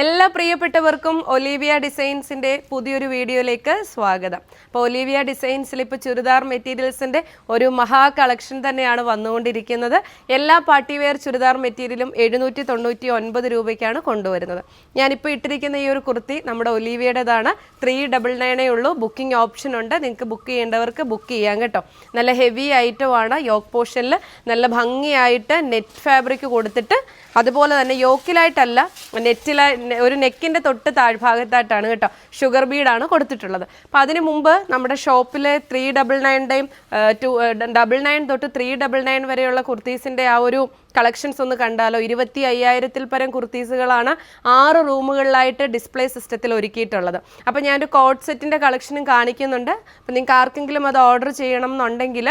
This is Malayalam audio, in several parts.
എല്ലാ പ്രിയപ്പെട്ടവർക്കും ഒലീവിയ ഡിസൈൻസിന്റെ പുതിയൊരു വീഡിയോയിലേക്ക് സ്വാഗതം. അപ്പോൾ ഒലീവിയ ഡിസൈൻസിൽ ഇപ്പോൾ ചുരിദാർ മെറ്റീരിയൽസിന്റെ ഒരു മഹാ കളക്ഷൻ തന്നെയാണ് വന്നുകൊണ്ടിരിക്കുന്നത്. എല്ലാ പാർട്ടി വെയർ ചുരിദാർ മെറ്റീരിയലും എഴുന്നൂറ്റി തൊണ്ണൂറ്റി ഒൻപത് രൂപയ്ക്കാണ് കൊണ്ടുവരുന്നത്. ഞാനിപ്പോൾ ഇട്ടിരിക്കുന്ന ഈ ഒരു കുർത്തി നമ്മുടെ ഒലീവിയുടേതാണ്. ത്രീ ഡബിൾ നയനേ ഉള്ളൂ. ബുക്കിംഗ് ഓപ്ഷൻ ഉണ്ട്. നിങ്ങൾക്ക് ബുക്ക് ചെയ്യേണ്ടവർക്ക് ബുക്ക് ചെയ്യാം കേട്ടോ. നല്ല ഹെവി ഐറ്റമാണ്. യോക്ക് പോർഷനിൽ നല്ല ഭംഗിയായിട്ട് നെറ്റ് ഫാബ്രിക് കൊടുത്തിട്ട് അതുപോലെ തന്നെ യോക്കിലായിട്ടല്ല നെറ്റിലായി ഒരു നെക്കിന്റെ തൊട്ട് താഴ്ഭാഗത്തായിട്ടാണ് കേട്ടോ ഷുഗർ ബീഡാണ് കൊടുത്തിട്ടുള്ളത്. അപ്പോൾ അതിന് മുമ്പ് നമ്മുടെ ഷോപ്പിൽ ത്രീ ഡബിൾ നയന്റെയും ടു ഡബിൾ നയൻ തൊട്ട് ത്രീ ഡബിൾ നയൻ വരെയുള്ള കുർത്തീസിന്റെ ആ ഒരു കളക്ഷൻസ് ഒന്ന് കണ്ടാലോ? ഇരുപത്തി അയ്യായിരത്തിൽ പരം കുർത്തീസുകളാണ് ആറ് റൂമുകളിലായിട്ട് ഡിസ്പ്ലേ സിസ്റ്റത്തിൽ ഒരുക്കിയിട്ടുള്ളത്. അപ്പോൾ ഞാനൊരു കോഡ് സെറ്റിന്റെ കളക്ഷനും കാണിക്കുന്നുണ്ട്. അപ്പോൾ നിങ്ങൾക്ക് ആർക്കെങ്കിലും അത് ഓർഡർ ചെയ്യണം എന്നുണ്ടെങ്കിൽ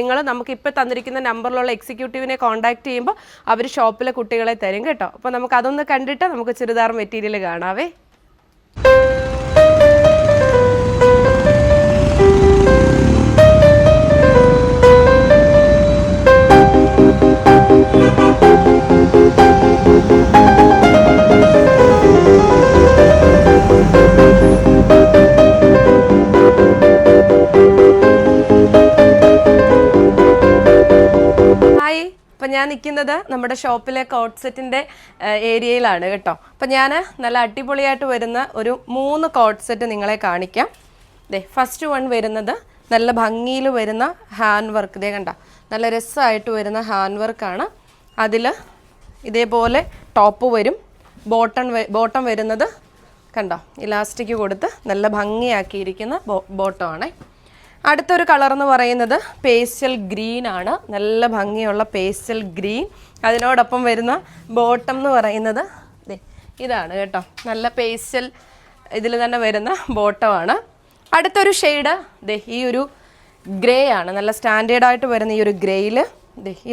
നിങ്ങൾ നമുക്ക് ഇപ്പോൾ തന്നിരിക്കുന്ന നമ്പറിലുള്ള എക്സിക്യൂട്ടീവിനെ കോൺടാക്ട് ചെയ്യുമ്പോൾ അവർ ഷോപ്പിലെ കുട്ടികളെ തരും കേട്ടോ. അപ്പോൾ നമുക്ക് അതൊന്ന് കണ്ടിട്ട് നമുക്ക് ചുരിദാർ മെറ്റീരിയൽ കാണാവേ. നിൽക്കുന്നത് നമ്മുടെ ഷോപ്പിലെ കോട്ട് സെറ്റിന്റെ ഏരിയയിലാണ് കേട്ടോ. അപ്പം ഞാൻ നല്ല അടിപൊളിയായിട്ട് വരുന്ന ഒരു മൂന്ന് കോട്ട് സെറ്റ് നിങ്ങളെ കാണിക്കാം. ദേ ഫസ്റ്റ് വൺ വരുന്നത് നല്ല ഭംഗിയിൽ വരുന്ന ഹാൻഡ് വർക്ക്. ഇതേ കണ്ട. നല്ല രസമായിട്ട് വരുന്ന ഹാൻഡ് വർക്കാണ് അതിൽ ഇതേപോലെ ടോപ്പ് വരും. ബോട്ടം ബോട്ടം വരുന്നത് കണ്ടോ? ഇലാസ്റ്റിക് കൊടുത്ത് നല്ല ഭംഗിയാക്കിയിരിക്കുന്ന ബോ ബോട്ടമാണേ അടുത്തൊരു കളർ എന്ന് പറയുന്നത് പേസ്റ്റൽ ഗ്രീൻ ആണ്. നല്ല ഭംഗിയുള്ള പേസ്റ്റൽ ഗ്രീൻ അതിനോടൊപ്പം വരുന്ന ബോട്ടം എന്ന് പറയുന്നത് ഇതാണ് കേട്ടോ. നല്ല പേസ്റ്റൽ ഇതിൽ തന്നെ വരുന്ന ബോട്ടമാണ് അടുത്തൊരു ഷെയ്ഡ് ദേ ഈ ഒരു ഗ്രേ ആണ്. നല്ല സ്റ്റാൻഡേർഡായിട്ട് വരുന്ന ഈ ഒരു ഗ്രേയിൽ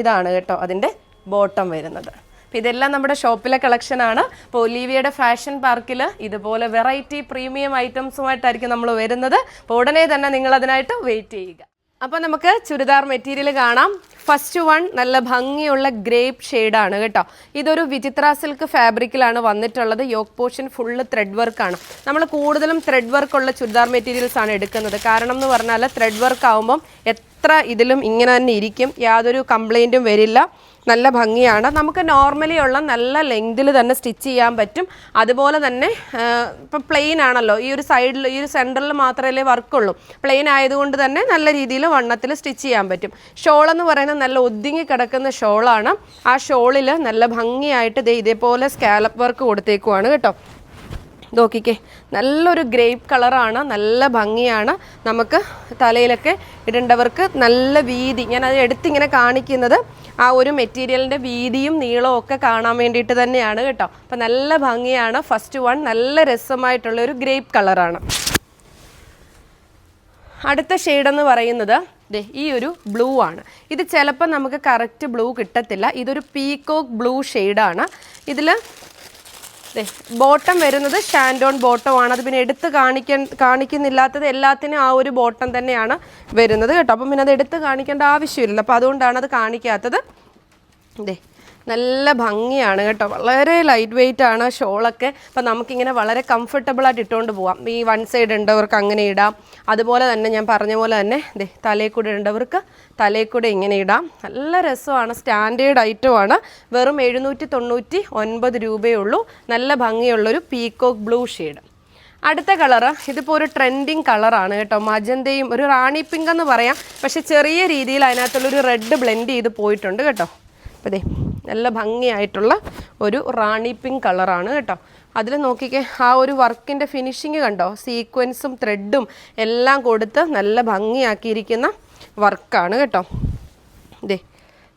ഇതാണ് കേട്ടോ അതിന്റെ ബോട്ടം വരുന്നത്. അപ്പോൾ ഇതെല്ലാം നമ്മുടെ ഷോപ്പിലെ കളക്ഷനാണ് അപ്പോൾ ഒലീവിയയുടെ ഫാഷൻ പാർക്കിൽ ഇതുപോലെ വെറൈറ്റി പ്രീമിയം ഐറ്റംസുമായിട്ടായിരിക്കും നമ്മൾ വരുന്നത്. അപ്പോൾ ഉടനെ തന്നെ നിങ്ങൾ അതിനായിട്ട് വെയിറ്റ് ചെയ്യുക. അപ്പോൾ നമുക്ക് ചുരിദാർ മെറ്റീരിയൽ കാണാം. ഫസ്റ്റ് വൺ നല്ല ഭംഗിയുള്ള ഗ്രേപ്പ് ഷെയ്ഡാണ് കേട്ടോ. ഇതൊരു വിചിത്ര സിൽക്ക് ഫാബ്രിക്കിലാണ് വന്നിട്ടുള്ളത്. യോക്ക് പോർഷൻ ഫുള്ള് ത്രെഡ് വർക്കാണ് നമ്മൾ കൂടുതലും ത്രെഡ് വർക്കുള്ള ചുരിദാർ മെറ്റീരിയൽസ് ആണ് എടുക്കുന്നത്. കാരണം എന്ന് പറഞ്ഞാൽ ത്രെഡ് വർക്ക് ആകുമ്പം എത്ര ഇതിലും ഇങ്ങനെ തന്നെ ഇരിക്കും. യാതൊരു കംപ്ലൈന്റും വരില്ല. നല്ല ഭംഗിയാണ്. നമുക്ക് നോർമലി ഉള്ള നല്ല ലെങ്തിൽ തന്നെ സ്റ്റിച്ച് ചെയ്യാൻ പറ്റും. അതുപോലെ തന്നെ ഇപ്പം പ്ലെയിൻ ആണല്ലോ. ഈ ഒരു സൈഡിൽ ഈ ഒരു സെന്ററിൽ മാത്രമല്ലേ വർക്കുള്ളൂ. പ്ലെയിൻ ആയതുകൊണ്ട് തന്നെ നല്ല രീതിയിൽ വണ്ണത്തിൽ സ്റ്റിച്ച് ചെയ്യാൻ പറ്റും. ഷോൾ എന്ന് പറയുന്നത് നല്ല ഒതുങ്ങി കിടക്കുന്ന ഷോളാണ് ആ ഷോളിൽ നല്ല ഭംഗിയായിട്ട് ഇതേ ഇതേപോലെ സ്കാലപ്പ് വർക്ക് കൊടുത്തേക്കുവാണ് കേട്ടോ. നോക്കിക്കേ. നല്ലൊരു ഗ്രേപ്പ് കളറാണ് നല്ല ഭംഗിയാണ്. നമുക്ക് തലയിലൊക്കെ ഇടേണ്ടവർക്ക് നല്ല വീതി ഞാൻ അത് എടുത്തിങ്ങനെ കാണിക്കുന്നത്. ആ ഒരു മെറ്റീരിയലിന്റെ വീതിയും നീളവും ഒക്കെ കാണാൻ വേണ്ടിയിട്ട് തന്നെയാണ് കേട്ടോ. അപ്പം നല്ല ഭംഗിയാണ്. ഫസ്റ്റ് വൺ നല്ല രസമായിട്ടുള്ള ഒരു ഗ്രേപ്പ് കളറാണ്. അടുത്ത ഷെയ്ഡെന്ന് പറയുന്നത് ദേ ഈ ഒരു ബ്ലൂ ആണ്. ഇത് ചിലപ്പോൾ നമുക്ക് കറക്റ്റ് ബ്ലൂ കിട്ടത്തില്ല. ഇതൊരു പീകോക്ക് ബ്ലൂ ഷെയ്ഡാണ് ഇതിൽ ബോട്ടം വരുന്നത് ഷാൻഡോൺ ബോട്ടം ആണ് അത് പിന്നെ എടുത്ത് കാണിക്കാൻ കാണിക്കുന്നില്ലാത്തത് എല്ലാത്തിനും ആ ഒരു ബോട്ടം തന്നെയാണ് വരുന്നത് കേട്ടോ. അപ്പം പിന്നെ അത് എടുത്ത് കാണിക്കേണ്ട ആവശ്യമില്ല അപ്പോൾ അതുകൊണ്ടാണ് അത് കാണിക്കാത്തത്. ദേ നല്ല ഭംഗിയാണ് കേട്ടോ. വളരെ ലൈറ്റ് വെയിറ്റ് ആണ് ഷോളൊക്കെ. അപ്പം നമുക്കിങ്ങനെ വളരെ കംഫർട്ടബിൾ ആയിട്ട് ഇട്ടുകൊണ്ട് പോവാം. ഈ വൺ സൈഡ് ഉണ്ടവർക്ക് അങ്ങനെ ഇടാം. അതുപോലെ തന്നെ ഞാൻ പറഞ്ഞ പോലെ തന്നെ ദേ തലയിൽ കൂടെ ഉണ്ടവർക്ക് തലയിൽ കൂടെ ഇങ്ങനെ ഇടാം. നല്ല രസമാണ്. സ്റ്റാൻഡേർഡ് ഐറ്റമാണ് വെറും എഴുന്നൂറ്റി തൊണ്ണൂറ്റി ഒൻപത് രൂപയേ ഉള്ളൂ. നല്ല ഭംഗിയുള്ളൊരു പീക്കോക്ക് ബ്ലൂ ഷെയ്ഡ് അടുത്ത കളറ് ഇതിപ്പോൾ ഒരു ട്രെൻഡിങ് കളറാണ് കേട്ടോ. മജന്തയും ഒരു റാണി പിങ്ക് എന്ന് പറയാം. പക്ഷെ ചെറിയ രീതിയിൽ അതിനകത്തുള്ളൊരു റെഡ് ബ്ലെൻഡ് ചെയ്ത് പോയിട്ടുണ്ട് കേട്ടോ. അപ്പോൾ നല്ല ഭംഗിയായിട്ടുള്ള ഒരു റാണി പിങ്ക് കളറാണ് കേട്ടോ. അതിൽ നോക്കിക്കേ ആ ഒരു വർക്കിന്റെ ഫിനിഷിങ് കണ്ടോ? സീക്വൻസും ത്രെഡും എല്ലാം കൊടുത്ത് നല്ല ഭംഗിയാക്കിയിരിക്കുന്ന വർക്കാണ് കേട്ടോ. ഇതേ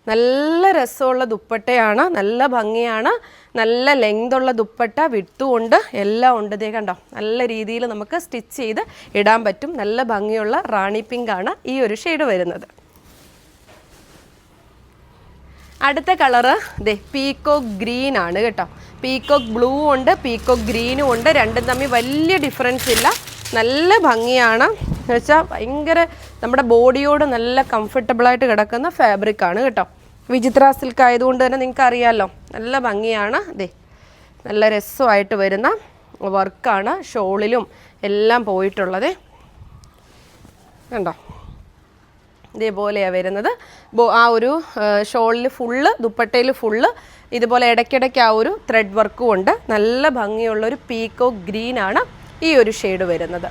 നല്ല രസമുള്ള ദുപ്പട്ടയാണ് നല്ല ഭംഗിയാണ് നല്ല ലെങ്ത് ഉള്ള ദുപ്പട്ട വിട്ടുകൊണ്ട് എല്ലാം ഉണ്ട് ഇതേ കണ്ടോ. നല്ല രീതിയിൽ നമുക്ക് സ്റ്റിച്ച് ചെയ്ത് ഇടാൻ പറ്റും. നല്ല ഭംഗിയുള്ള റാണി പിങ്കാണ് ഈ ഒരു ഷെയ്ഡ് വരുന്നത്. അടുത്ത കളറ് ദേ പീക്കോക്ക് ഗ്രീൻ ആണ് കേട്ടോ. പീക്കോക്ക് ബ്ലൂ ഉണ്ട് പീക്കോക്ക് ഗ്രീനും ഉണ്ട്. രണ്ടും തമ്മിൽ വലിയ ഡിഫറൻസ് ഇല്ല. നല്ല ഭംഗിയാണ്. എന്ന് വെച്ചാൽ ഭയങ്കര നമ്മുടെ ബോഡിയോട് നല്ല കംഫർട്ടബിളായിട്ട് കിടക്കുന്ന ഫാബ്രിക് ആണ് കേട്ടോ. വിചിത്ര സിൽക്ക് ആയതുകൊണ്ട് തന്നെ നിങ്ങൾക്ക് അറിയാമല്ലോ നല്ല ഭംഗിയാണ്. ദേ നല്ല രസമായിട്ട് വരുന്ന വർക്കാണ് ഷോളിലും എല്ലാം പോയിട്ടുള്ളത്. കണ്ടോ? ഇതേപോലെയാണ് വരുന്നത്. ആ ഒരു ഷോളിൽ ഫുള്ള് ദുപ്പട്ടയിൽ ഫുള്ള് ഇതുപോലെ ഇടയ്ക്കിടയ്ക്ക് ആ ഒരു ത്രെഡ് വർക്കും ഉണ്ട്. നല്ല ഭംഗിയുള്ള ഒരു പീക്കോ ഗ്രീനാണ് ഈ ഒരു ഷെയ്ഡ് വരുന്നത്.